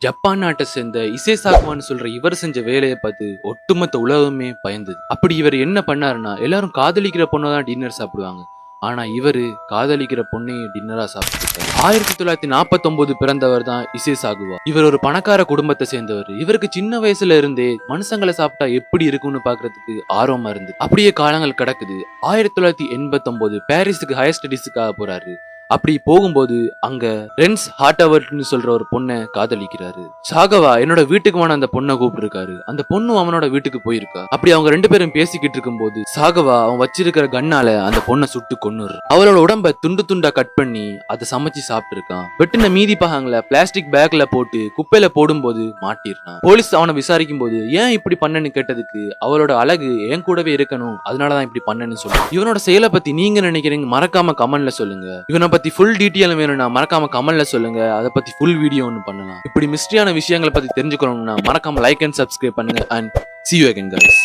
Japan நாட்டை சேர்ந்த இசை சாகுவான்னு சொல்ற இவர் செஞ்ச வேலையை பார்த்து ஒட்டுமொத்த உலகமே பயந்தது. அப்படி இவர் என்ன பண்ணாருன்னா எல்லாரும் காதலிக்கிற பொண்ணை தான் டின்னர் சாப்பிடுவாங்க. ஆனா இவரு காதலிக்கிற பொண்ணையே டின்னரா சாப்பிட்டு ஆயிரத்தி தொள்ளாயிரத்தி நாற்பத்தி பிறந்தவர் தான் இசை சாகுவா. இவர் ஒரு பணக்கார குடும்பத்தை சேர்ந்தவர். இவருக்கு சின்ன வயசுல இருந்தே மனுஷங்களை சாப்பிட்டா எப்படி இருக்கும்னு பாக்குறதுக்கு ஆர்வமா இருந்து அப்படியே காலங்கள் கிடக்குது. ஆயிரத்தி தொள்ளாயிரத்தி எண்பத்தி பாரிஸுக்கு ஹையர் ஸ்டடிஸுக்காக போறாரு. அப்படி போகும்போது அங்க ரென்ஸ் ஹார்டவர்ட்னு சொல்ற ஒரு பொண்ணை காதலிக்கிறாரு. சாகவா என்னோட வீட்டுக்கு வேணா அந்த பொண்ணை கூப்பிட்டுருக்காரு. அந்த பொண்ணும் அவனோட வீட்டுக்கு போயிருக்கா. அப்படி அவங்க ரெண்டு பேரும் பேசிக்கிட்டு இருக்கும்போது சாகவா அவன் வச்சிருக்கிற கண்ணால அந்த பொண்ணை சுட்டு கொன்னுரு அவளோட உடம்ப துண்டு துண்டா கட் பண்ணி அதை சமைச்சு சாப்பிட்டு இருக்கான் வெட்டின மீதி பாகங்களை பிளாஸ்டிக் பேக்ல போட்டு குப்பையில போடும்போது மாட்டிருக்கான் போலீஸ் அவனை விசாரிக்கும் போது ஏன் இப்படி பண்ணன்னு கேட்டதுக்கு அவளோட அழகு என் கூடவே இருக்கணும். அதனாலதான் இப்படி பண்ணனு சொல்லு. இவனோட செயலை பத்தி நீங்க நினைக்கிறீங்க மறக்காம கமெண்ட்ல சொல்லுங்க. இவனை பத்தி ஃபுல் டீட்டெயில் வேணும்னா மறக்காம கமெண்ட்ல சொல்லுங்க. அதை பத்தி ஃபுல் வீடியோ ஒன்று பண்ணலாம். இப்படி மிஸ்ட்ரியான விஷயங்களை பத்தி தெரிஞ்சுக்கணும்னா மறக்காம லைக் அண்ட் சப்ஸ்கிரைப் பண்ணுங்க. And see you again guys.